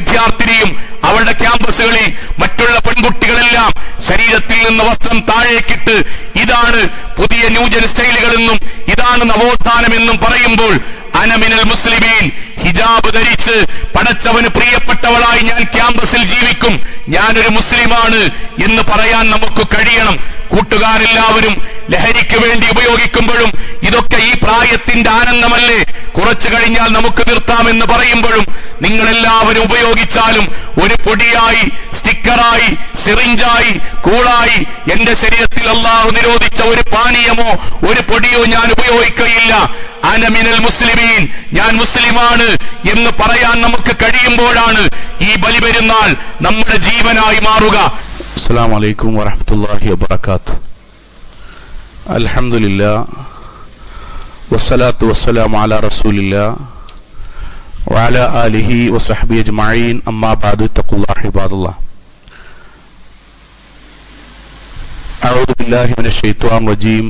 വിദ്യാർത്ഥിനിയും അവളുടെ ക്യാമ്പസുകളിൽ മറ്റുള്ള പെൺകുട്ടികളെല്ലാം ശരീരത്തിൽ നിന്ന് വസ്ത്രം താഴേക്കിട്ട് ഇതാണ് പുതിയ ന്യൂജൻ സ്റ്റൈലുകളെന്നും ഇതാണ് നവോത്ഥാനമെന്നും പറയുമ്പോൾ അനമിനൽ മുസ്ലിമീൻ ഹിജാബ് ധരിച്ച് പടച്ചവന് പ്രിയപ്പെട്ടവളായി ഞാൻ ക്യാമ്പസിൽ ജീവിക്കും. ഞാനൊരു മുസ്ലിമാണ് എന്ന് പറയാൻ നമുക്ക് കഴിയണം. കൂട്ടുകാരെല്ലാവരും ലഹരിക്ക് വേണ്ടി ഉപയോഗിക്കുമ്പോഴും ഇതൊക്കെ ഈ പ്രായത്തിന്റെ ആനന്ദമല്ലേ? കുറച്ചു കഴിഞ്ഞാൽ നമുക്ക് നിർത്താമെന്ന് പറയുമ്പോഴും നിങ്ങൾ എല്ലാവരും ഉപയോഗിച്ചാലും ഒരു പൊടിയായി സ്റ്റിക്കറായി സിറിഞ്ചായി കൂളായി എന്റെ ശരീരത്തിൽ അള്ളാഹു നിരോധിച്ച ഒരു പാനീയമോ ഒരു പൊടിയോ ഞാൻ ഉപയോഗിക്കുകയില്ല. അനമിനൽ മുസ്ലിമീൻ. ഞാൻ മുസ്ലിമാണ് എന്ന് പറയാൻ നമുക്ക് കഴിയുമ്പോഴാണ് ഈ ബലി പെരുന്നാൾ നമ്മുടെ ജീവനായി മാറുക. അസ്സാം വലൈക്കും വാഹമത്തല്ലാഹി വാത്തു അലഹമില്ല والصلاة والسلام على رسول الله وعلى آله وصحبه أجمعين أما بعد اتقوا الله عباد الله أعوذ بالله من الشيطان الرجيم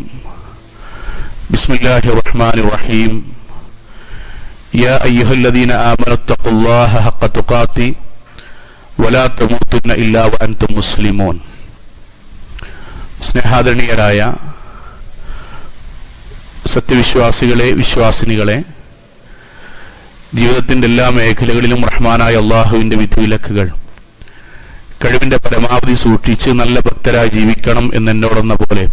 بسم الله الرحمن الرحيم يا أيها الذين آمنوا اتقوا الله حق تقاته ولا تموتن إلا وأنتم مسلمون സ്നേഹാദരണീയരായ സത്യവിശ്വാസികളെ വിശ്വാസിനികളെ ജീവിതത്തിന്റെ എല്ലാ മേഖലകളിലും റഹ്മാനായ അള്ളാഹുവിന്റെ വിധിവിലക്കുകൾ. കഴിവിന്റെ പരമാവധി സൂക്ഷിച്ച് നല്ല ഭക്തരായി ജീവിക്കണം എന്നെന്നോടെന്ന പോലെ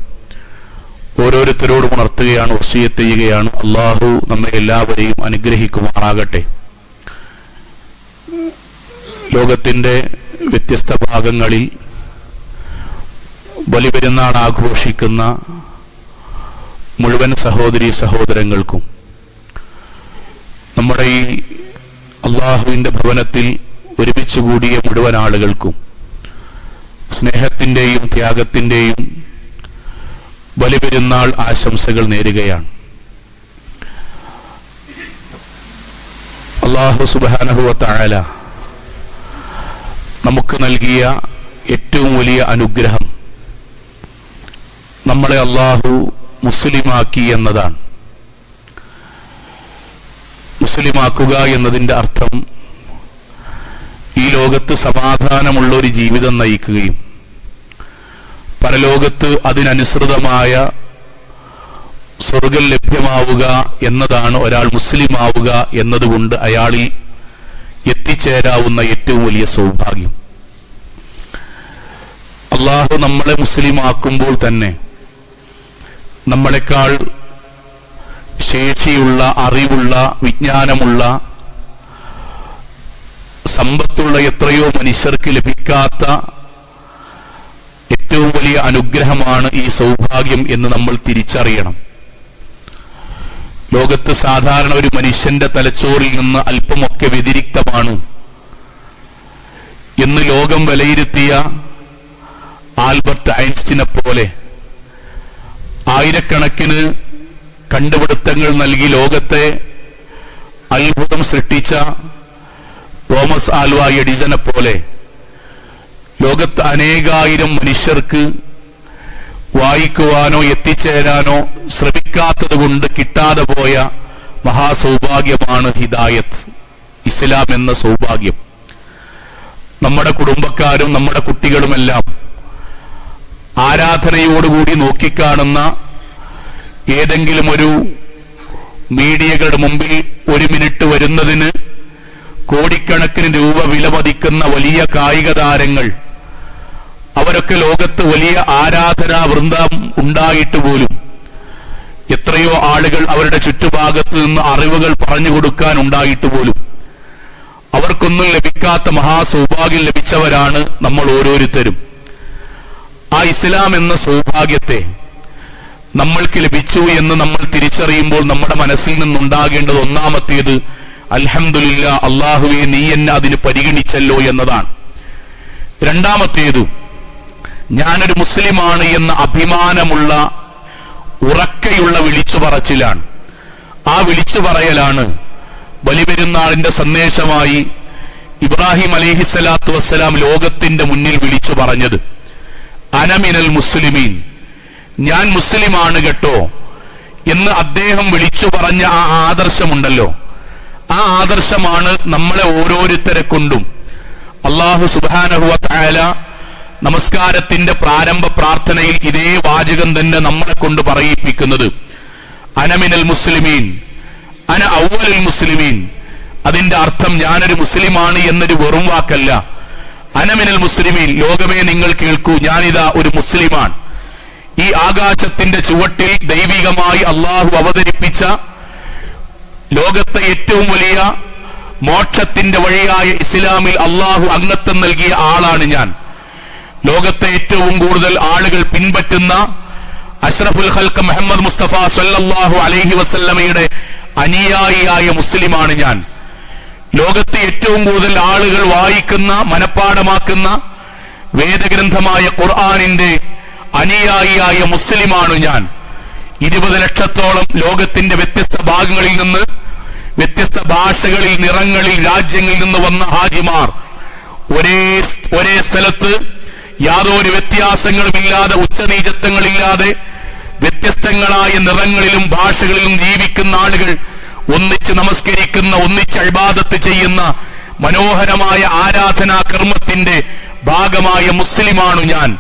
ഓരോരുത്തരോടും ഉണർത്തുകയാണ് വസീയത്ത് ചെയ്യുകയാണ്. അള്ളാഹു നമ്മെ എല്ലാവരെയും അനുഗ്രഹിക്കുമാറാകട്ടെ. ലോകത്തിന്റെ വ്യത്യസ്ത ഭാഗങ്ങളിൽ ബലിപെരുന്നാൾ ആഘോഷിക്കുന്ന മുഴുവൻ സഹോദരി സഹോദരങ്ങൾക്കും. നമ്മുടെ ഈ അള്ളാഹുവിന്റെ ഭവനത്തിൽ ഒരുമിച്ച് കൂടിയ മുഴുവൻ ആളുകൾക്കും സ്നേഹത്തിന്റെയും ത്യാഗത്തിന്റെയും ബലിപെരുന്നാൾ ആശംസകൾ നേരുകയാണ്. അള്ളാഹു സുബാനഹുവ താഴല നമുക്ക് നൽകിയ ഏറ്റവും വലിയ അനുഗ്രഹം നമ്മളെ അള്ളാഹു മുസ്ലിമാക്കി എന്നതാണ്. മുസ്ലിമാക്കുക എന്നതിന്റെ അർത്ഥം ഈ ലോകത്ത് സമാധാനമുള്ള ഒരു ജീവിതം നയിക്കുകയും പരലോകത്ത് അതിനനുസൃതമായ സ്വർഗം ലഭ്യമാവുക എന്നതാണ് ഒരാൾ മുസ്ലിം ആവുക എന്നതുകൊണ്ട് അയാളിൽ എത്തിച്ചേരാവുന്ന ഏറ്റവും വലിയ സൗഭാഗ്യം. അള്ളാഹു നമ്മളെ മുസ്ലിമാക്കുമ്പോൾ തന്നെ നമ്മളെക്കാൾ ശേഷിയുള്ള അറിവുള്ള വിജ്ഞാനമുള്ള സമ്പത്തുള്ള എത്രയോ മനുഷ്യർക്ക് ലഭിക്കാത്ത ഏറ്റവും വലിയ അനുഗ്രഹമാണ് ഈ സൗഭാഗ്യം എന്ന് നമ്മൾ തിരിച്ചറിയണം. ലോകത്ത് സാധാരണ ഒരു മനുഷ്യന്റെ തലച്ചോറിൽ നിന്ന് അല്പമൊക്കെ വ്യതിരിക്തമാണ്. എന്ന് ലോകം വിലയിരുത്തിയ ആൽബർട്ട് ഐൻസ്റ്റിനെ പോലെ ആയിരക്കണക്കിന് കണ്ടുപിടുത്തങ്ങൾ നൽകി ലോകത്തെ അത്ഭുതം സൃഷ്ടിച്ച തോമസ് ആൽവ എഡിസനെ പോലെ ലോകത്ത് അനേകായിരം മനുഷ്യർക്ക് വായിക്കുവാനോ എത്തിച്ചേരാനോ ശ്രമിക്കാത്തത് കൊണ്ട് കിട്ടാതെ പോയ മഹാസൗഭാഗ്യമാണ് ഹിദായത്ത് ഇസ്ലാം എന്ന സൗഭാഗ്യം. നമ്മുടെ കുടുംബക്കാരും നമ്മുടെ കുട്ടികളുമെല്ലാം ആരാധനയോടുകൂടി നോക്കിക്കാണുന്ന ഏതെങ്കിലും ഒരു മീഡിയകളുടെ മുമ്പിൽ ഒരു മിനിറ്റ് വരുന്നതിന് കോടിക്കണക്കിന് രൂപ വിലമതിക്കുന്ന വലിയ കായിക താരങ്ങൾ. അവരൊക്കെ ലോകത്ത് വലിയ ആരാധനാ വൃന്ദം ഉണ്ടായിട്ട് പോലും എത്രയോ ആളുകൾ അവരുടെ ചുറ്റുഭാഗത്ത് നിന്ന് അറിവുകൾ പറഞ്ഞു കൊടുക്കാൻ ഉണ്ടായിട്ട് പോലും. അവർക്കൊന്നും ലഭിക്കാത്ത മഹാസൗഭാഗ്യം ലഭിച്ചവരാണ് നമ്മൾ ഓരോരുത്തരും. ആ ഇസ്ലാം എന്ന സൗഭാഗ്യത്തെ നമ്മൾക്ക് ലഭിച്ചു എന്ന് നമ്മൾ തിരിച്ചറിയുമ്പോൾ നമ്മുടെ മനസ്സിൽ നിന്നുണ്ടാകേണ്ടത് ഒന്നാമത്തേത് അൽഹമില്ല അള്ളാഹുവെ നീ എന്നെ അതിന് പരിഗണിച്ചല്ലോ എന്നതാണ്. രണ്ടാമത്തേതു ഞാനൊരു മുസ്ലിമാണ് എന്ന അഭിമാനമുള്ള ഉറക്കയുള്ള വിളിച്ചു പറച്ചിലാണ് ആ വിളിച്ചു പറയലാണ് ബലിപെരുന്നാളിന്റെ സന്ദേശമായി ഇബ്രാഹിം അലിഹിസലാത്തു വസ്സലാം ലോകത്തിന്റെ മുന്നിൽ വിളിച്ചു പറഞ്ഞത് അനമിനൽ മുസ്ലിമീൻ. ഞാൻ മുസ്ലിമാണ് കേട്ടോ എന്ന് അദ്ദേഹം വിളിച്ചു പറഞ്ഞ ആ ആദർശമുണ്ടല്ലോ. ആ ആദർശമാണ് നമ്മളെ ഓരോരുത്തരെ കൊണ്ടും. അള്ളാഹു സുബാനഹുല നമസ്കാരത്തിന്റെ പ്രാരംഭ പ്രാർത്ഥനയിൽ ഇതേ വാചകം തന്നെ നമ്മളെ കൊണ്ട് പറയിപ്പിക്കുന്നത്. അനമിനൽ മുസ്ലിമീൻ. അന ഔവലുൽ മുസ്ലിമീൻ. അതിന്റെ അർത്ഥം ഞാനൊരു മുസ്ലിമാണ് എന്നൊരു വെറും വാക്കല്ല. അനമിനൽ മുസ്ലിമീൻ ലോകമേ നിങ്ങൾ കേൾക്കൂ ഞാനിതാ ഒരു മുസ്ലിമാണ്. ഈ ആകാശത്തിന്റെ ചുവട്ടിൽ ദൈവികമായി അള്ളാഹു അവതരിപ്പിച്ച ലോകത്തെ ഏറ്റവും വലിയ മോക്ഷത്തിന്റെ വഴിയായ ഇസ്ലാമിൽ അള്ളാഹു അംഗത്വം നൽകിയ ആളാണ് ഞാൻ. ലോകത്തെ ഏറ്റവും കൂടുതൽ ആളുകൾ പിൻപറ്റുന്ന അഷ്റഫുൽ ഖൽക്ക് മുഹമ്മദ് മുസ്തഫ സല്ലാഹു അലൈഹി വസല്ലമയുടെ അനുയായിയായ മുസ്ലിമാണ് ഞാൻ. ലോകത്തെ ഏറ്റവും കൂടുതൽ ആളുകൾ വായിക്കുന്ന മനഃപ്പാടമാക്കുന്ന വേദഗ്രന്ഥമായ ഖുർആാനിന്റെ അനുയായിയായ മുസ്ലിമാണ് ഞാൻ. ഇരുപത് ലക്ഷത്തോളം ലോകത്തിന്റെ വ്യത്യസ്ത ഭാഗങ്ങളിൽ നിന്ന് വ്യത്യസ്ത ഭാഷകളിൽ നിറങ്ങളിൽ രാജ്യങ്ങളിൽ നിന്ന് വന്ന ഹാജിമാർ. ഒരേ ഒരേ സ്ഥലത്ത് യാതൊരു വ്യത്യാസങ്ങളുമില്ലാതെ ഉച്ചനീചത്വങ്ങളില്ലാതെ വ്യത്യസ്തങ്ങളായ നിറങ്ങളിലും ഭാഷകളിലും ജീവിക്കുന്ന ആളുകൾ ഒന്നിച്ച് നമസ്കരിക്കുന്ന ഒന്നിച്ച് അഴിബാദത്ത് ചെയ്യുന്ന മനോഹരമായ ആരാധനാ കർമ്മത്തിന്റെ ഭാഗമായ മുസ്ലിമാണു ഞാൻ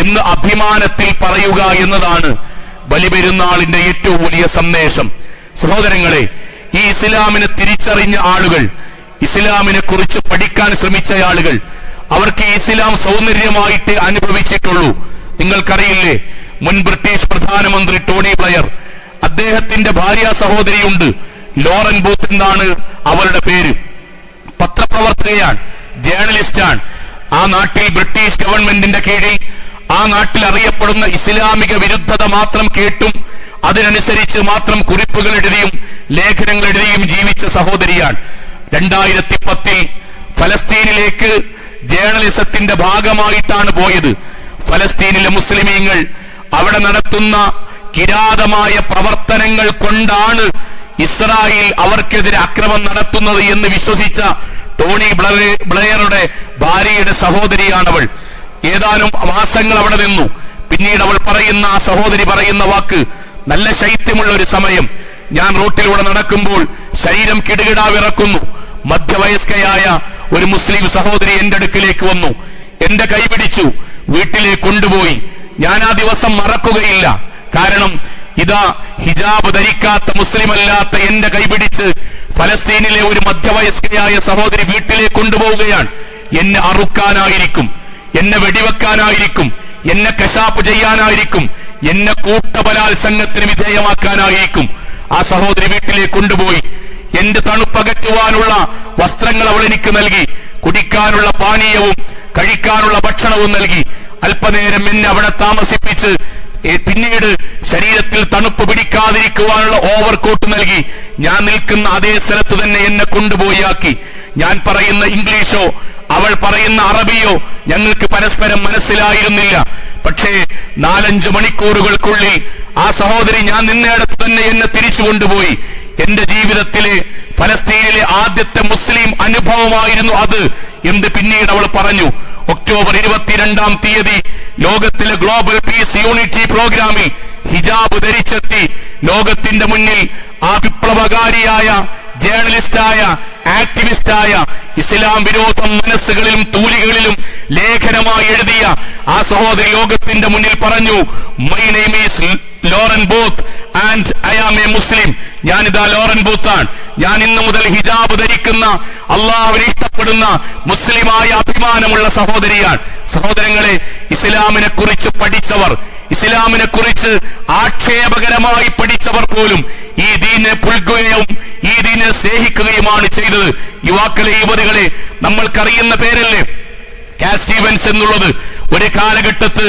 എന്ന് അഭിമാനത്തിൽ പറയുക എന്നതാണ് ബലിപെരുന്നാളിന്റെ ഏറ്റവും വലിയ സന്ദേശം. സഹോദരങ്ങളെ ഈ ഇസ്ലാമിനെ തിരിച്ചറിഞ്ഞ ആളുകൾ ഇസ്ലാമിനെ കുറിച്ച് പഠിക്കാൻ ശ്രമിച്ച ആളുകൾ അവർക്ക് ഇസ്ലാം സൗന്ദര്യമായിട്ട് അനുഭവിച്ചിട്ടുള്ളൂ. നിങ്ങൾക്കറിയില്ലേ മുൻ ബ്രിട്ടീഷ് പ്രധാനമന്ത്രി ടോണി ബ്ലയർ അദ്ദേഹത്തിന്റെ ഭാര്യ സഹോദരിയുണ്ട്. ലോറൻ ബൂത്ത് എന്നാണ് അവരുടെ പേര്? പത്രപ്രവർത്തകയാണ് ജേർണലിസ്റ്റാണ് ആ നാട്ടിൽ ബ്രിട്ടീഷ് ഗവൺമെന്റിന്റെ കീഴിൽ ആ നാട്ടിൽ അറിയപ്പെടുന്ന ഇസ്ലാമിക വിരുദ്ധത മാത്രം കേട്ടും അതിനനുസരിച്ച് മാത്രം കുറിപ്പുകൾ എഴുതിയും ലേഖനങ്ങൾ എഴുതിയും ജീവിച്ച സഹോദരിയാണ്. രണ്ടായിരത്തി പത്തിൽ ഫലസ്തീനിലേക്ക് ജേർണലിസത്തിന്റെ ഭാഗമായിട്ടാണ് പോയത്. ഫലസ്തീനിലെ മുസ്ലിമീങ്ങൾ അവിടെ നടത്തുന്ന കിരാതമായ പ്രവർത്തനങ്ങൾ കൊണ്ടാണ് ഇസ്രായേൽ അവർക്കെതിരെ അക്രമം നടത്തുന്നത് എന്ന് വിശ്വസിച്ച ടോണി ബ്ലെയറുടെ ഭാര്യയുടെ സഹോദരിയാണവൾ. ഏതാനും മാസങ്ങൾ അവിടെ നിന്നു. പിന്നീട് അവൾ പറയുന്ന ആ സഹോദരി പറയുന്ന വാക്ക് നല്ല ശൈത്യമുള്ള ഒരു സമയം. ഞാൻ റോട്ടിലൂടെ നടക്കുമ്പോൾ ശരീരം കിടുകിടാ വിറക്കുന്നു. മധ്യവയസ്കയായ ഒരു മുസ്ലിം സഹോദരി എന്റെ അടുക്കിലേക്ക് വന്നു. എന്റെ കൈ പിടിച്ചു. വീട്ടിലേക്ക് കൊണ്ടുപോയി. ഞാൻ ആ ദിവസം മറക്കുകയില്ല. കാരണം ഇതാ ഹിജാബ് ധരിക്കാത്ത മുസ്ലിം അല്ലാത്ത എന്റെ കൈപിടിച്ച് ഫലസ്തീനിലെ ഒരു മധ്യവയസ്കയായ സഹോദരി വീട്ടിലേക്ക് കൊണ്ടുപോവുകയാണ്. എന്നെ അറുക്കാനായിരിക്കും എന്നെ വെടിവെക്കാനായിരിക്കും എന്നെ കശാപ്പ് ചെയ്യാനായിരിക്കും എന്നെ കൂട്ടബലാത്സംഗത്തിന് വിധേയമാക്കാനായിരിക്കും. ആ സഹോദരി വീട്ടിലേക്ക് കൊണ്ടുപോയി. എന്റെ തണുപ്പകറ്റുവാനുള്ള വസ്ത്രങ്ങൾ അവൾ എനിക്ക് നൽകി. കുടിക്കാനുള്ള പാനീയവും കഴിക്കാനുള്ള ഭക്ഷണവും നൽകി. അല്പനേരം എന്നെ അവിടെ താമസിപ്പിച്ച് പിന്നീട് ശരീരത്തിൽ തണുപ്പ് പിടിക്കാതിരിക്കുവാനുള്ള ഓവർ കോട്ട് നൽകി. ഞാൻ നിൽക്കുന്ന അതേ സ്ഥലത്ത് തന്നെ എന്നെ കൊണ്ടുപോയാക്കി. ഞാൻ പറയുന്ന ഇംഗ്ലീഷോ അവൾ പറയുന്ന അറബിയോ ഞങ്ങൾക്ക് പരസ്പരം മനസ്സിലായിരുന്നില്ല. പക്ഷേ നാലഞ്ചു മണിക്കൂറുകൾക്കുള്ളിൽ ആ സഹോദരി ഞാൻ നിന്നയിടത്ത് തന്നെ എന്നെ തിരിച്ചു കൊണ്ടുപോയി. എന്റെ ജീവിതത്തിലെ ഫലസ്തീനിലെ ആദ്യത്തെ മുസ്ലിം അനുഭവമായിരുന്നു അത് എന്ത് പിന്നീട് അവൾ പറഞ്ഞു. ഒക്ടോബർ ഇരുപത്തിരണ്ടാം തീയതി ലോകത്തിലെ ഗ്ലോബൽ പീസ് യൂണിറ്റി പ്രോഗ്രാമിൽ ഹിജാബ് ധരിച്ചെത്തി ലോകത്തിന്റെ മുന്നിൽ ആ വിപ്ലവകാരിയായ ജേർണലിസ്റ്റായ ആക്ടിവിസ്റ്റായ ഇസ്ലാം വിരോധം മനസ്സുകളിലും തൂലികളിലും ലേഖനമായി എഴുതിയ ആ സഹോദരി ലോകത്തിന്റെ മുന്നിൽ പറഞ്ഞു my name is Lauren Booth and I am a Muslim ഞാനിതാ ലോറൻ ബൂത്താണ്. ഞാൻ ഇന്നു മുതൽ ഹിജാബ് ധരിക്കുന്ന അള്ളാഹുവിനെ ഇഷ്ടപ്പെടുന്ന മുസ്ലിമായ അഭിമാനമുള്ള സഹോദരിയാണ്. സഹോദരങ്ങളെ ഇസ്ലാമിനെ കുറിച്ച് പഠിച്ചവർ ഇസ്ലാമിനെ കുറിച്ച് ആക്ഷേപകരമായി പഠിച്ചവർ പോലും ഈ ദീനെ പുൽകുകയും ഈ ദീനെ സ്നേഹിക്കുകയുമാണ് ചെയ്തത്. യുവാക്കളെ യുവതികളെ നമ്മൾക്കറിയുന്ന പേരല്ലേ? കാസ്റ്റീവൻസ് സ്റ്റീവൻസ് എന്നുള്ളത് ഒരു കാലഘട്ടത്ത്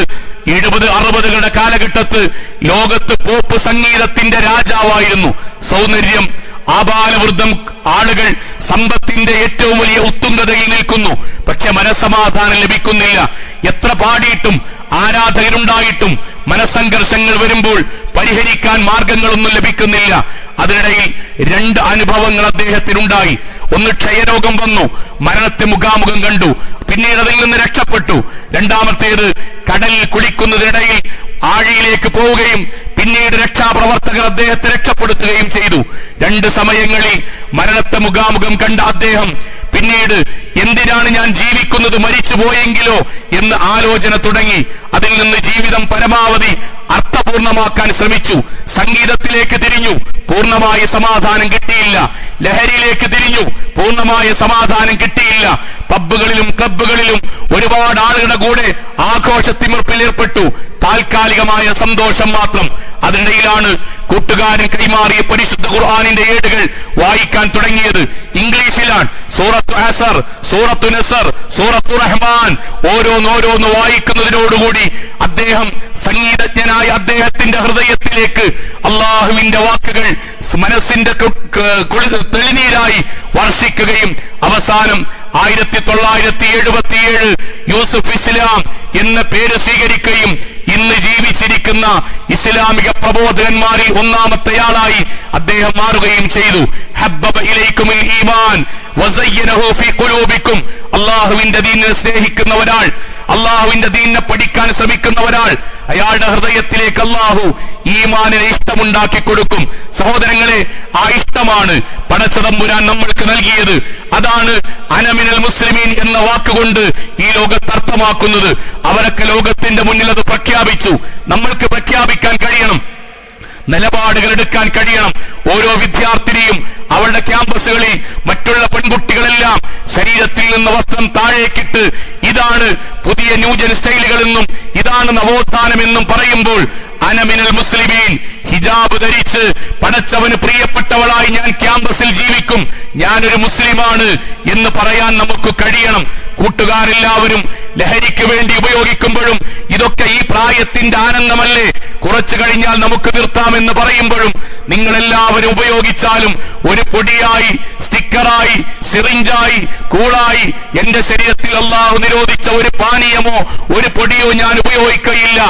എഴുപത് അറുപതുകളുടെ കാലഘട്ടത്ത് ലോകത്ത് പോപ്പ് സംഗീതത്തിന്റെ രാജാവായിരുന്നു സൗന്ദര്യം. ആബാലവൃദ്ധം ആളുകൾ സമ്പത്തിന്റെ ഏറ്റവും വലിയ ഉത്തുംഗതയിൽ നിൽക്കുന്നു. പക്ഷെ മനസമാധാനം ലഭിക്കുന്നില്ല. എത്ര പാടിയിട്ടും ആരാധകരുണ്ടായിട്ടും മനസ്സംഘർഷങ്ങൾ വരുമ്പോൾ പരിഹരിക്കാൻ മാർഗങ്ങളൊന്നും ലഭിക്കുന്നില്ല. അതിനിടയിൽ രണ്ട് അനുഭവങ്ങൾ അദ്ദേഹത്തിനുണ്ടായി. ഒന്ന് ക്ഷയരോഗം വന്നു. മരണത്തെ മുഖാമുഖം കണ്ടു. പിന്നീട് അതിൽ നിന്ന് രക്ഷപ്പെട്ടു. രണ്ടാമത്തേത് കടലിൽ കുളിക്കുന്നതിനിടയിൽ ആഴിയിലേക്ക് പോവുകയും പിന്നീട് രക്ഷാപ്രവർത്തകർ അദ്ദേഹത്തെ രക്ഷപ്പെടുത്തുകയും ചെയ്തു. രണ്ട് സമയങ്ങളിൽ മരണത്തെ മുഖാമുഖം കണ്ട അദ്ദേഹം പിന്നീട് എന്തിനാണ് ഞാൻ ജീവിക്കുന്നത്? മരിച്ചു പോയെങ്കിലോ? എന്ന് ആലോചന തുടങ്ങി. അതിൽ നിന്ന് ജീവിതം പരമാവധി അർത്ഥപൂർണമാക്കാൻ ശ്രമിച്ചു. സംഗീതത്തിലേക്ക് തിരിഞ്ഞു. പൂർണമായ സമാധാനം കിട്ടിയില്ല. ലഹരിയിലേക്ക് തിരിഞ്ഞു. പൂർണമായ സമാധാനം കിട്ടിയില്ല. പബ്ബുകളിലും ക്ലബ്ബുകളിലും ഒരുപാട് ആളുകളുടെ കൂടെ ആഘോഷത്തിമിർപ്പിൽ ഏർപ്പെട്ടു. താൽക്കാലികമായ സന്തോഷം മാത്രം. അതിനിടയിലാണ് കൂട്ടുകാരൻ കൈമാറിയ പരിശുദ്ധ ഖുർആാനിന്റെ ഏടുകൾ വായിക്കാൻ തുടങ്ങിയത്. ഇംഗ്ലീഷിലാണ്. സൂറത്തു ഹസർ സൂറത്തു നസർ സൂറത്തു റഹ്മാൻ ഓരോന്നോരോന്ന് വായിക്കുന്നതിനോടുകൂടി അദ്ദേഹം സംഗീതജ്ഞനായ അദ്ദേഹത്തിന്റെ ഹൃദയത്തിലേക്ക് അള്ളാഹുവിന്റെ വാക്കുകൾ മനസ്സിന്റെ തെളിനീരായി വർഷിക്കുകയും അവസാനം ആയിരത്തി തൊള്ളായിരത്തി എഴുപത്തിയേഴ് യൂസുഫ് ഇസ്ലാം എന്ന പേര് സ്വീകരിക്കുകയും ഇന്ന് ജീവിച്ചിരിക്കുന്ന ഇസ്ലാമിക പ്രബോധകന്മാരിൽ ഒന്നാമത്തെയാളായി അദ്ദേഹം മാറുകയും ചെയ്തു. ഈമാൻ അള്ളാഹുവിന്റെ ദീനിനെ സ്നേഹിക്കുന്ന ഒരാൾ അള്ളാഹുവിന്റെ ദീനിനെ പഠിക്കാൻ ശ്രമിക്കുന്ന ഒരാൾ അയാളുടെ ഹൃദയത്തിലേക്ക് അള്ളാഹു ഈമാനിനെ ഇഷ്ടമുണ്ടാക്കി കൊടുക്കും. സഹോദരങ്ങളെ ആ ഇഷ്ടമാണ് പടച്ചതമ്പുരാൻ നമ്മൾക്ക് നൽകിയത്. അതാണ് അനമിനൽ മുസ്ലിമീൻ എന്ന വാക്കുകൊണ്ട് ഈ ലോകത്ത് അർത്ഥമാക്കുന്നത്. അവരൊക്കെ ലോകത്തിന്റെ മുന്നിൽ അത് പ്രഖ്യാപിച്ചു. നമ്മൾക്ക് പ്രഖ്യാപിക്കാൻ കഴിയണം. നിലപാടുകൾ എടുക്കാൻ കഴിയണം. ഓരോ വിദ്യാർത്ഥിനിയും അവളുടെ ക്യാമ്പസുകളിൽ മറ്റുള്ള പെൺകുട്ടികളെല്ലാം ശരീരത്തിൽ നിന്ന് വസ്ത്രം താഴേക്കിട്ട് ഇതാണ് പുതിയ ന്യൂജൻ സ്റ്റൈലുകളെന്നും ഇതാണ് നവോത്ഥാനമെന്നും പറയുമ്പോൾ അനമിനൽ മുസ്ലിമീൻ ഹിജാബ് ധരിച്ച് പടച്ചവന് പ്രിയപ്പെട്ടവളായി ഞാൻ ക്യാമ്പസിൽ ജീവിക്കും. ഞാനൊരു മുസ്ലിമാണ് എന്ന് പറയാൻ നമുക്ക് കഴിയണം. കൂട്ടുകാരെല്ലാവരും ലഹരിക്ക് വേണ്ടി ഉപയോഗിക്കുമ്പോഴും ഇതൊക്കെ ഈ പ്രായത്തിന്റെ ആനന്ദമല്ലേ? കുറച്ചു കഴിഞ്ഞാൽ നമുക്ക് നിർത്താമെന്ന് പറയുമ്പോഴും നിങ്ങൾ എല്ലാവരും ഉപയോഗിച്ചാലും ഒരു പൊടിയായി സ്റ്റിക്കറായി സിറിഞ്ചായി കൂളായി എന്റെ ശരീരത്തിൽ അള്ളാഹു നിരോധിച്ച ഒരു പാനീയമോ ഒരു പൊടിയോ ഞാൻ ഉപയോഗിക്കയില്ല.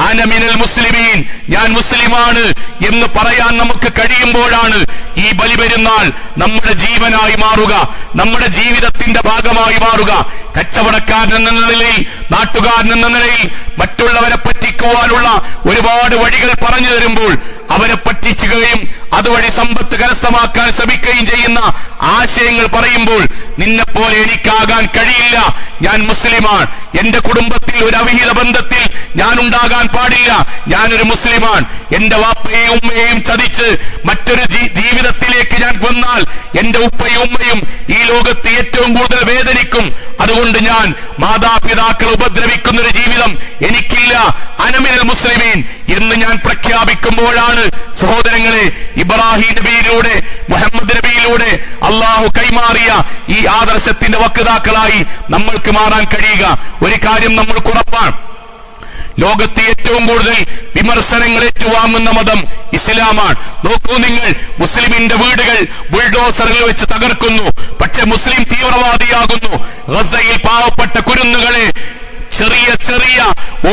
അനമിനൽ മുസ്ലിമീൻ. ഞാൻ മുസ്ലിമാണ് എന്ന് പറയാൻ നമുക്ക് കഴിയുമ്പോഴാണ് ഈ ബലി പെരുന്നാൾ നമ്മുടെ ജീവനായി മാറുക നമ്മുടെ ജീവിതത്തിന്റെ ഭാഗമായി മാറുക. കച്ചവടക്കാരൻ എന്ന നിലയിൽ നാട്ടുകാരൻ എന്ന നിലയിൽ മറ്റുള്ളവരെ പറ്റിക്കുവാനുള്ള ഒരുപാട് വഴികൾ പറഞ്ഞു തരുമ്പോൾ അവരെ പറ്റിച്ചുകയും അതുവഴി സമ്പത്ത് കരസ്ഥമാക്കാൻ ശ്രമിക്കുകയും ചെയ്യുന്ന ആശയങ്ങൾ പറയുമ്പോൾ നിന്നെപ്പോലെ എനിക്കാകാൻ കഴിയില്ല. ഞാൻ മുസ്ലിമാണ്. എന്റെ കുടുംബത്തിൽ ഒരു അവിഹിത ബന്ധത്തിൽ ഞാൻ ഉണ്ടാകാൻ പാടില്ല. ഞാനൊരു മുസ്ലിമാണ്. എന്റെ വാപ്പയും ഉമ്മയെയും ചതിച്ച് മറ്റൊരു ജീവിതത്തിലേക്ക് ഞാൻ വന്നാൽ എന്റെ ഉപ്പയും ഉമ്മയും ഈ ലോകത്ത് ഏറ്റവും കൂടുതൽ വേദനിക്കും. അതുകൊണ്ട് ഞാൻ മാതാപിതാക്കൾ ഉപദ്രവിക്കുന്ന ഒരു ജീവിതം എനിക്കില്ല. അനമിനൽ മുസ്ലിമീൻ എന്ന് ഞാൻ പ്രഖ്യാപിക്കുമ്പോഴാണ് സഹോദരങ്ങളെ ഇബ്രാഹിം നബിയിലൂടെ മുഹമ്മദ് നബിയിലൂടെ അള്ളാഹു കൈമാറിയ ഈ ആദർശത്തിന്റെ വക്താക്കളായി നമ്മൾക്ക് മാറാൻ കഴിയുക. ഒരു കാര്യം നമ്മൾക്ക് ഉറപ്പാണ്. ലോകത്ത് ഏറ്റവും കൂടുതൽ വിമർശനങ്ങൾ ഏറ്റുവാങ്ങുന്ന മതം ഇസ്ലാമാണ്. നോക്കൂ നിങ്ങൾ മുസ്ലിമിന്റെ വീടുകൾ ബുൾഡോസറുകൾ വെച്ച് തകർക്കുന്നു. പക്ഷെ മുസ്ലിം തീവ്രവാദിയാകുന്നു. ഗസയിൽ പാവപ്പെട്ട കുരുന്നുകളെ ചെറിയ ചെറിയ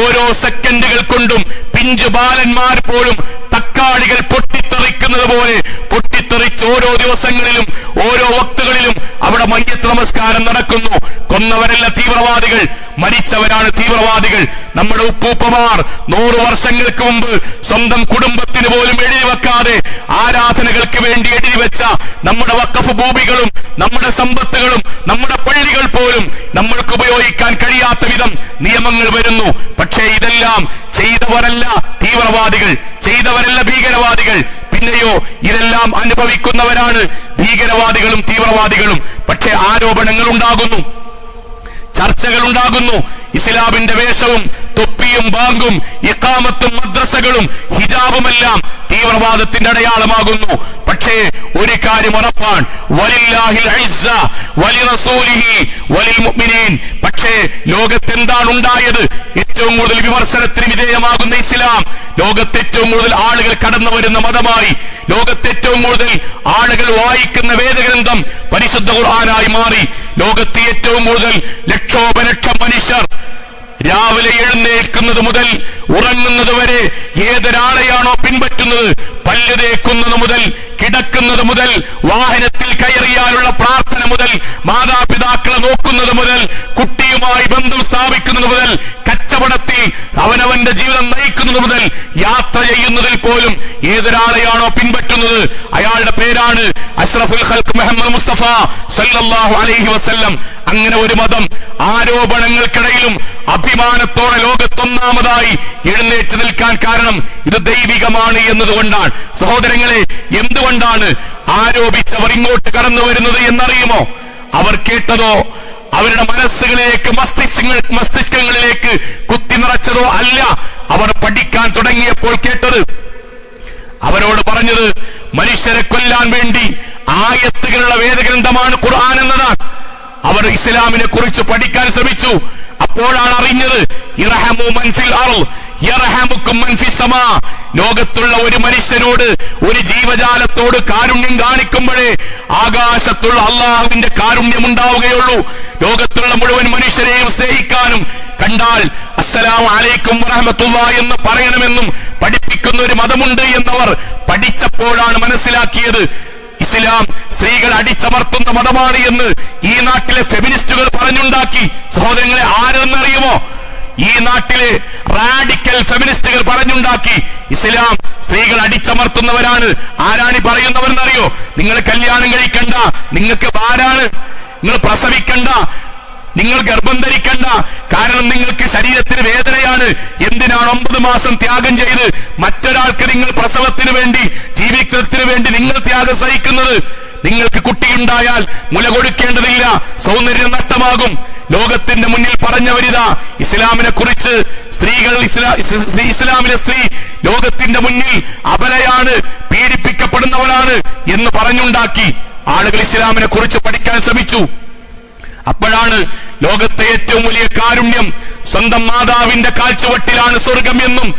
ഓരോ സെക്കൻഡുകൾ കൊണ്ടും പിഞ്ചു ബാലന്മാർ പോലും തക്കാളികൾ പൊട്ടിത്തെറിക്കുന്നത് പോലെ പൊട്ടിത്തെറിച്ച് ഓരോ ദിവസങ്ങളിലും ഓരോ വക്തുകളിലും അവിടെ മയ്യത്ത് നമസ്കാരം നടക്കുന്നു. കൊന്നവരല്ല തീവ്രവാദികൾ മരിച്ചവരാണ് തീവ്രവാദികൾ. നമ്മുടെ ഉപ്പൂപ്പമാർ നൂറു വർഷങ്ങൾക്ക് മുമ്പ് സ്വന്തം കുടുംബത്തിന് പോലും എഴുതി വെക്കാതെ ആരാധനകൾക്ക് വേണ്ടി എഴുതി വെച്ച നമ്മുടെ വക്കഫ് ഭൂമികളും നമ്മുടെ സമ്പത്തുകളും നമ്മുടെ പള്ളികൾ പോലും നമ്മൾക്ക് ഉപയോഗിക്കാൻ കഴിയാത്ത വിധം നിയമങ്ങൾ വരുന്നു. പക്ഷേ ഇതെല്ലാം ചെയ്തവരല്ല തീവ്രവാദികൾ ചെയ്തവരല്ല ഭീകരവാദികൾ. പിന്നെയോ ഇതെല്ലാം അനുഭവിക്കുന്നവരാണ് ഭീകരവാദികളും തീവ്രവാദികളും. പക്ഷേ ആരോപണങ്ങൾ ഉണ്ടാകുന്നു ചർച്ചകൾ ഉണ്ടാകുന്നു ഇസ്ലാമിന്റെ വേഷവും തൊപ്പിയും ബാങ്കും ഇക്കാമത്തും മദ്രസകളും ഹിജാബുമെല്ലാം തീവ്രവാദത്തിന്റെ അടയാളമാകുന്നു. പക്ഷേ ഒരു കാര്യം ഉറപ്പാണ്. പക്ഷേ ലോകത്തെന്താണ് ഉണ്ടായത് ഏറ്റവും കൂടുതൽ വിമർശനത്തിന് വിധേയമാകുന്ന ഇസ്ലാം. ലോകത്ത് ഏറ്റവും കൂടുതൽ ആളുകൾ കടന്നു വരുന്ന മതമായി ലോകത്ത് ഏറ്റവും കൂടുതൽ ആളുകൾ വായിക്കുന്ന വേദഗ്രന്ഥം പരിശുദ്ധ ഖുർആനായി മാറി. ലോകത്ത് ഏറ്റവും കൂടുതൽ ലക്ഷോപലക്ഷം മനുഷ്യർ രാവിലെ എഴുന്നേൽക്കുന്നത് മുതൽ ഉറങ്ങുന്നത് വരെ ഏതൊരാളെയാണോ പിൻപറ്റുന്നത് പല്ലു തേക്കുന്നത് മുതൽ കിടക്കുന്നത് മുതൽ വാഹനത്തിൽ കയറിയാലുള്ള പ്രാർത്ഥന മുതൽ മാതാപിതാക്കളെ നോക്കുന്നത് മുതൽ കുട്ടിയുമായി ബന്ധം സ്ഥാപിക്കുന്നത് മുതൽ കച്ചവടത്തിൽ അവനവന്റെ ജീവിതം നയിക്കുന്നത് മുതൽ യാത്ര ചെയ്യുന്നതിൽ പോലും ഏതൊരാളെയാണോ പിൻപറ്റുന്നത്? അയാളുടെ പേരാണ് അഷ്റഫുൽ ഖൽക്ക് മുഹമ്മദ് മുസ്തഫ സല്ലല്ലാഹു അലൈഹി വസല്ലം. അങ്ങനെ ഒരു മതം ആരോപണങ്ങൾക്കിടയിലും അഭിമാനത്തോടെ ലോകത്തൊന്നാമതായി എഴുന്നേറ്റ് നിൽക്കാൻ കാരണം ഇത് ദൈവികമാണ് എന്നതുകൊണ്ടാണ്. സഹോദരങ്ങളെ എന്തുകൊണ്ടാണ് ആരോപിച്ചവർ ഇങ്ങോട്ട് കടന്നു വരുന്നത് എന്നറിയുമോ? അവർ കേട്ടതോ അവരുടെ മനസ്സുകളിലേക്ക് മസ്തിഷ്കങ്ങൾ മസ്തിഷ്കങ്ങളിലേക്ക് കുത്തി നിറച്ചതോ അല്ല. അവർ പഠിക്കാൻ തുടങ്ങിയപ്പോൾ കേട്ടത് അവരോട് പറഞ്ഞത് മനുഷ്യരെ കൊല്ലാൻ വേണ്ടി ആയത്തുകളുള്ള വേദഗ്രന്ഥമാണ് ഖുർആൻ എന്നതാണ്. അവർ ഇസ്ലാമിനെ കുറിച്ച് പഠിക്കാൻ ശ്രമിച്ചു. അപ്പോഴാണ് അറിഞ്ഞത്. ലോകത്തുള്ള ഒരു മനുഷ്യനോട് ഒരു ജീവജാലത്തോട് കാരുണ്യം കാണിക്കുമ്പോഴേ ആകാശത്തുള്ള അള്ളാഹുവിന്റെ കാരുണ്യം ഉണ്ടാവുകയുള്ളൂ. ലോകത്തുള്ള മുഴുവൻ മനുഷ്യരെയും സ്നേഹിക്കാനും കണ്ടാൽ അസ്സലാം അലൈക്കും വറഹമത്തുള്ള എന്ന് പറയണമെന്നും പഠിപ്പിക്കുന്ന ഒരു മതമുണ്ട് എന്നവർ പഠിച്ചപ്പോഴാണ് മനസ്സിലാക്കിയത്. ഇസ്ലാം സ്ത്രീകൾ അടിച്ചമർത്തുന്ന മതമാണ് എന്ന് ഈ നാട്ടിലെ ഫെമിനിസ്റ്റുകൾ പറഞ്ഞുണ്ടാക്കി. സഹോദരങ്ങളെ ആരെന്നറിയുമോ? ഈ നാട്ടിലെ റാഡിക്കൽ ഫെമിനിസ്റ്റുകൾ പറഞ്ഞുണ്ടാക്കി. ഇസ്ലാം സ്ത്രീകൾ അടിച്ചമർത്തുന്നവരാണ്. ആരാണ് പറയുന്നവരെന്നറിയോ? നിങ്ങൾ കല്യാണം കഴിക്കണ്ട നിങ്ങൾക്ക് ആരാണ് നിങ്ങൾ പ്രസവിക്കണ്ട നിങ്ങൾ ഗർഭം ധരിക്കണ്ട. കാരണം നിങ്ങൾക്ക് ശരീരത്തിന് വേദനയാണ്. എന്തിനാണ് ഒമ്പത് മാസം ത്യാഗം ചെയ്ത് മറ്റൊരാൾക്ക് നിങ്ങൾ പ്രസവത്തിന് വേണ്ടി ജീവിതത്തിന് വേണ്ടി നിങ്ങൾ ത്യാഗം സഹിക്കുന്നത്? നിങ്ങൾക്ക് കുട്ടിയുണ്ടായാൽ മുല കൊടുക്കേണ്ടതില്ല. സൗന്ദര്യം നഷ്ടമാകും. ലോകത്തിന്റെ മുന്നിൽ പറഞ്ഞവരിതാ ഇസ്ലാമിനെ കുറിച്ച് സ്ത്രീകൾ ഇസ്ലാ- ഇസ്- ഇസ്ലാമിലെ സ്ത്രീ ലോകത്തിന്റെ മുന്നിൽ അപലയാണ് പീഡിപ്പിക്കപ്പെടുന്നവളാണ് എന്ന് പറഞ്ഞുണ്ടാക്കി ആളുകൾ ഇസ്ലാമിനെ കുറിച്ച് പഠിക്കാൻ ശ്രമിച്ചു. അപ്പോഴാണ് ലോകത്തെ ഏറ്റവും വലിയ കാരുണ്യം സ്വന്തം മാതാവിന്റെ കാഴ്ചവട്ടിലാണ് സ്വർഗം എന്നും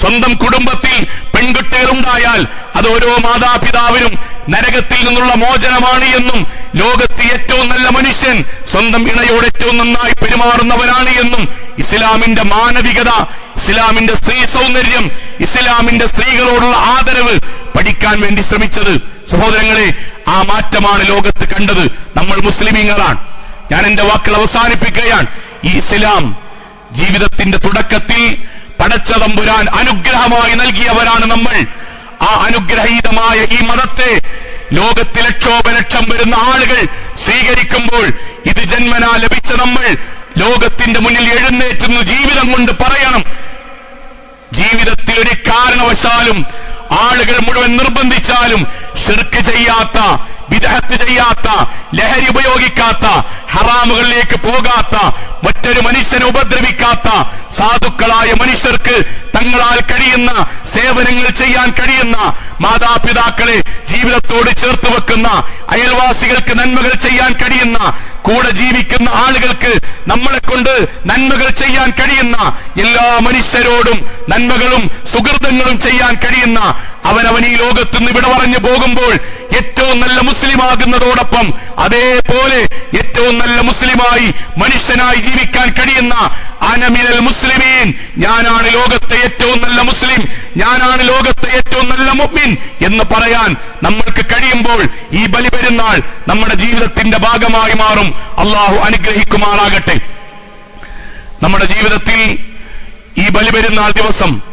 സ്വന്തം കുടുംബത്തിൽ പെൺകുട്ടികൾ ഉണ്ടായാൽ അത് ഓരോ മാതാപിതാവിനും നരകത്തിൽ നിന്നുള്ള മോചനമാണ് എന്നും ലോകത്ത് ഏറ്റവും നല്ല മനുഷ്യൻ സ്വന്തം ഇണയോട് ഏറ്റവും നന്നായി പെരുമാറുന്നവനാണ് എന്നും ഇസ്ലാമിന്റെ മാനവികത ഇസ്ലാമിന്റെ സ്ത്രീ സൗന്ദര്യം ഇസ്ലാമിന്റെ സ്ത്രീകളോടുള്ള ആദരവ് പഠിക്കാൻ വേണ്ടി ശ്രമിച്ചത്. സഹോദരങ്ങളെ ആ മാറ്റമാണ് ലോകത്ത് കണ്ടത്. നമ്മൾ മുസ്ലിമീങ്ങളാണ്. ഞാൻ എന്റെ വാക്കുകൾ അവസാനിപ്പിക്കുകയാണ്. ഈ ഇസ്ലാം ജീവിതത്തിന്റെ തുടക്കത്തിൽ പടച്ച തമ്പുരാൻ അനുഗ്രഹമായി നൽകിയവരാണ് നമ്മൾ. ആ അനുഗ്രഹീതമായ ഈ മതത്തെ ലോകത്തിൽ ലക്ഷോപലക്ഷം വരുന്ന ആളുകൾ സ്വീകരിക്കുമ്പോൾ ഇത് ജന്മനാ ലഭിച്ച നമ്മൾ ലോകത്തിന്റെ മുന്നിൽ എഴുന്നേറ്റുന്നു ജീവിതം കൊണ്ട് പറയണം. ജീവിതത്തിൽ ഒരു കാരണവശാലും ആളുകൾ മുഴുവൻ നിർബന്ധിച്ചാലും ശിർക്ക് ചെയ്യാത്ത വിദഹത്ത് ചെയ്യാത്ത ലഹരി ഉപയോഗിക്കാത്ത ഹറാമുകളിലേക്ക് പോകാത്ത മറ്റൊരു മനുഷ്യനെ ഉപദ്രവിക്കാത്ത സാധുക്കളായ മനുഷ്യർക്ക് തങ്ങളാൽ കഴിയുന്ന സേവനങ്ങൾ ചെയ്യാൻ കഴിയുന്ന മാതാപിതാക്കളെ ജീവിതത്തോട് ചേർത്ത് വെക്കുന്ന അയൽവാസികൾക്ക് നന്മകൾ ചെയ്യാൻ കഴിയുന്ന കൂടെ ജീവിക്കുന്ന ആളുകൾക്ക് നമ്മളെ കൊണ്ട് നന്മകൾ ചെയ്യാൻ കഴിയുന്ന എല്ലാ മനുഷ്യരോടും നന്മകളും സുഹൃതങ്ങളും ചെയ്യാൻ കഴിയുന്ന അവനവൻ ഈ ലോകത്ത് നിന്ന് ഇവിടെ പറഞ്ഞു പോകുമ്പോൾ ഏറ്റവും നല്ല മുസ്ലിം ആകുന്നതോടൊപ്പം അതേപോലെ ഏറ്റവും നല്ല മുസ്ലിമായി മനുഷ്യനായി ജീവിക്കാൻ കഴിയുന്ന അനമിനൽ മുസ്ലിമീൻ. ഞാനാണ് ലോകത്തെ ഏറ്റവും നല്ല മുസ്ലിം. ഞാനാണ് ലോകത്തെ ഏറ്റവും നല്ല മുഅ്മിൻ എന്ന് പറയാൻ നമ്മൾക്ക് കഴിയുമ്പോൾ ഈ ബലി പെരുന്നാൾ നമ്മുടെ ജീവിതത്തിന്റെ ഭാഗമായി മാറും. അള്ളാഹു അനുഗ്രഹിക്കുമാറാകട്ടെ. നമ്മുടെ ജീവിതത്തിൽ ഈ ബലിപെരുന്നാൾ ദിവസം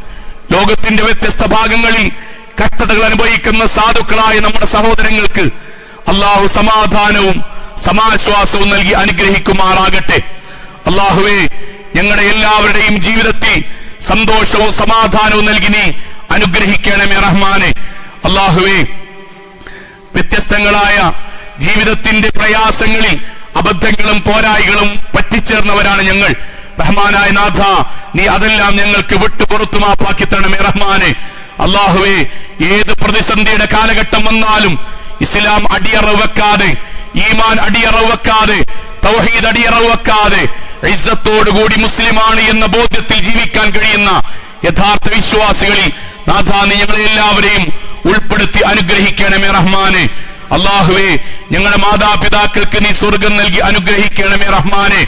ലോകത്തിന്റെ വ്യത്യസ്ത ഭാഗങ്ങളിൽ കഷ്ടതകൾ അനുഭവിക്കുന്ന സാധുക്കളായ നമ്മുടെ സഹോദരങ്ങൾക്ക് അള്ളാഹു സമാധാനവും സമാശ്വാസവും നൽകി അനുഗ്രഹിക്കുമാറാകട്ടെ. അള്ളാഹുവെ ഞങ്ങളുടെ എല്ലാവരുടെയും ജീവിതത്തിൽ സന്തോഷവും സമാധാനവും നൽകി നീ അനുഗ്രഹിക്കണമേ റഹ്മാനെ. അള്ളാഹുവെ വ്യത്യസ്തങ്ങളായ ജീവിതത്തിന്റെ പ്രയാസങ്ങളിൽ അബദ്ധങ്ങളും പോരായികളും പറ്റിച്ചേർന്നവരാണ് ഞങ്ങൾ. റഹ്മാനായ നാഥ നീ അതെല്ലാം ഞങ്ങൾക്ക് വിട്ടു പുറത്തു മാപ്പാക്കി തരണമേ റഹ്മാനെ. അള്ളാഹുവേ ഏത് പ്രതിസന്ധിയുടെ കാലഘട്ടം വന്നാലും ഇസ്ലാം അടിയറവ് വെക്കാതെ ഈമാൻ അടിയറവ് വെക്കാതെ തൗഹീദ് അടിയറവ് വെക്കാതെ ഇസ്സത്തോടുകൂടി മുസ്ലിമാണ് എന്ന ബോധ്യത്തിൽ ജീവിക്കാൻ കഴിയുന്ന യഥാർത്ഥ വിശ്വാസികളിൽ നാഥ നീ എല്ലാവരെയും ഉൾപ്പെടുത്തി അനുഗ്രഹിക്കണമേ റഹ്മാനെ. അള്ളാഹുവേ ഞങ്ങളുടെ മാതാപിതാക്കൾക്ക് നീ സ്വർഗം നൽകി അനുഗ്രഹിക്കണമേ റഹ്മാനെ.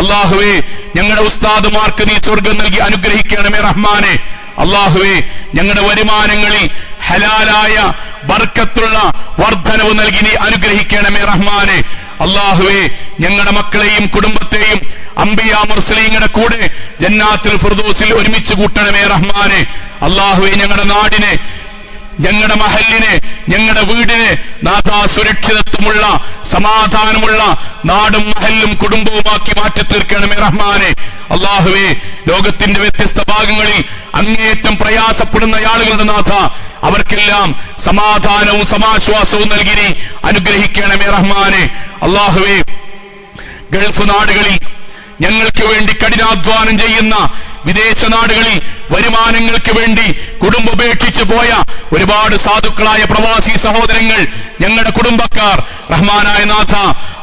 അള്ളാഹുവേ ഞങ്ങളുടെ ഉസ്താദുമാർക്ക് നീ സ്വർഗം നൽകി അനുഗ്രഹിക്കണമേ റഹ്മാനെ. അള്ളാഹുവേ ഞങ്ങളുടെ വരുമാനങ്ങളിൽ ഹലാലായ ബർക്കത്തുള്ള വർധനവ് നൽകി നീ അനുഗ്രഹിക്കണമേ റഹ്മാനെ. അള്ളാഹുവേ ഞങ്ങളുടെ മക്കളെയും കുടുംബത്തെയും അംബിയ മുർസലീങ്ങളുടെ കൂടെ ജന്നാത്തിൽ ഫിർദോസിൽ ഒരുമിച്ച് കൂട്ടണമേ റഹ്മാനെ. അള്ളാഹുവെ ഞങ്ങളുടെ നാടിനെ ഞങ്ങളുടെ മഹലിനെ ഞങ്ങളുടെ വീടിനെ നാഥാ സുരക്ഷിതത്വമുള്ള സമാധാനമുള്ള നാടും മഹലും കുടുംബവുമാക്കി മാറ്റി തീർക്കണമേ റഹ്മാനെ. അള്ളാഹുവേ ലോകത്തിന്റെ വ്യത്യസ്ത ഭാഗങ്ങളിൽ അങ്ങേയറ്റം പ്രയാസപ്പെടുന്ന ആളുകളുടെ നാഥ അവർക്കെല്ലാം സമാധാനവും സമാശ്വാസവും നൽകി അനുഗ്രഹിക്കണമേ റഹ്മാനെ. അള്ളാഹുവേ ഗൾഫ് നാടുകളിൽ ഞങ്ങൾക്ക് വേണ്ടി കഠിനാധ്വാനം ചെയ്യുന്ന വിദേശ നാടുകളിൽ വരുമാനങ്ങൾക്ക് വേണ്ടി കുടുംബം ഉപേക്ഷിച്ചു പോയ ഒരുപാട് സാധുക്കളായ പ്രവാസി സഹോദരങ്ങൾ ഞങ്ങളുടെ കുടുംബക്കാർ റഹ്മാനായ നാഥ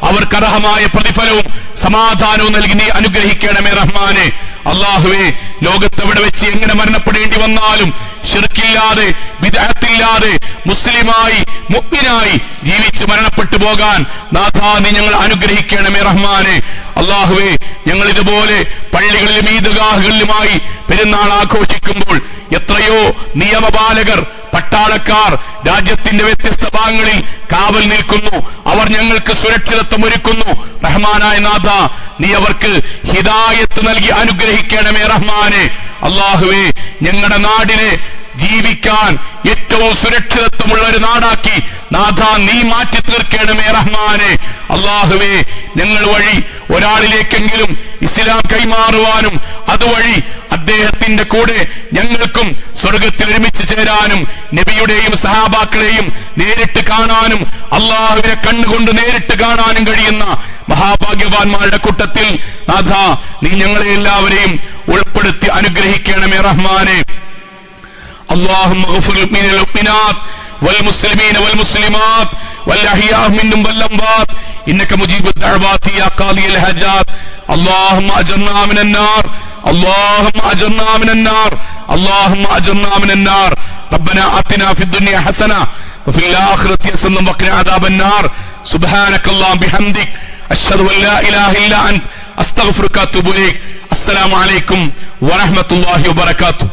അവർക്ക് അർഹമായ പ്രതിഫലവും സമാധാനവും നൽകി നീ അനുഗ്രഹിക്കണമേ റഹ്മാനെ. അള്ളാഹുവേ ലോകത്തെവിടെ വെച്ച് എങ്ങനെ മരണപ്പെടേണ്ടി വന്നാലും ഷിർക്കില്ലാതെ വിദേഹത്തില്ലാതെ മുസ്ലിമായി മുഗ്നായി ജീവിച്ച് മരണപ്പെട്ടു പോകാൻ നാഥാ നീ ഞങ്ങൾ അനുഗ്രഹിക്കണമേ റഹ്മാനെ. അള്ളാഹുവേ ഞങ്ങൾ ഇതുപോലെ പള്ളികളിലും ഈദ്ഗാഹുകളിലുമായി പെരുന്നാൾ ആഘോഷിക്കുമ്പോൾ എത്രയോ നിയമപാലകർ പട്ടാളക്കാർ രാജ്യത്തിന്റെ വ്യത്യസ്ത ഭാഗങ്ങളിൽ കാവൽ നിൽക്കുന്നു. അവർ ഞങ്ങൾക്ക് സുരക്ഷിതത്വം ഒരുക്കുന്നു. റഹ്മാനായ നാഥ നീ അവർക്ക് ഹിദായത്ത് നൽകി അനുഗ്രഹിക്കണമേ റഹ്മാനെ. അള്ളാഹുവേ ഞങ്ങളുടെ നാടിനെ ജീവിക്കാൻ ഏറ്റവും സുരക്ഷിതത്വമുള്ള ഒരു നാടാക്കി നാഥ നീ മാറ്റി തീർക്കണമേ റഹ്മാനെ. അള്ളാഹുവേ ഞങ്ങൾ വഴി ഒരാളിലേക്കെങ്കിലും ഇസ്ലാം കൈമാറുവാനും അതുവഴി അദ്ദേഹത്തിന്റെ കൂടെ ഞങ്ങൾക്കും സ്വർഗത്തിൽ ഒരുമിച്ച് ചേരാനും നബിയുടെയും സഹാബാക്കളെയും നേരിട്ട് കാണാനും അള്ളാഹുവിനെ കണ്ണുകൊണ്ട് നേരിട്ട് കാണാനും കഴിയുന്ന മഹാഭാഗ്യവാന്മാരുടെ കൂട്ടത്തിൽ നാഥ നീ ഞങ്ങളെ എല്ലാവരെയും ഉൾപ്പെടുത്തി അനുഗ്രഹിക്കണമേ റഹ്മാനെ اللهم اغفر من المؤمنات والمسلمين والمسلمات والأحياء منهم والأموات إنك مجيب الدعوات يا قاضي الحاجات اللهم أجرنا من النار اللهم أجرنا من النار اللهم أجرنا من النار ربنا آتنا في الدنيا حسنة وفي الآخرة حسنة وقنا عذاب النار سبحانك اللهم بحمدك أشهد أن لا إله إلا أنت أستغفرك وأتوب إليك السلام عليكم ورحمة الله وبركاته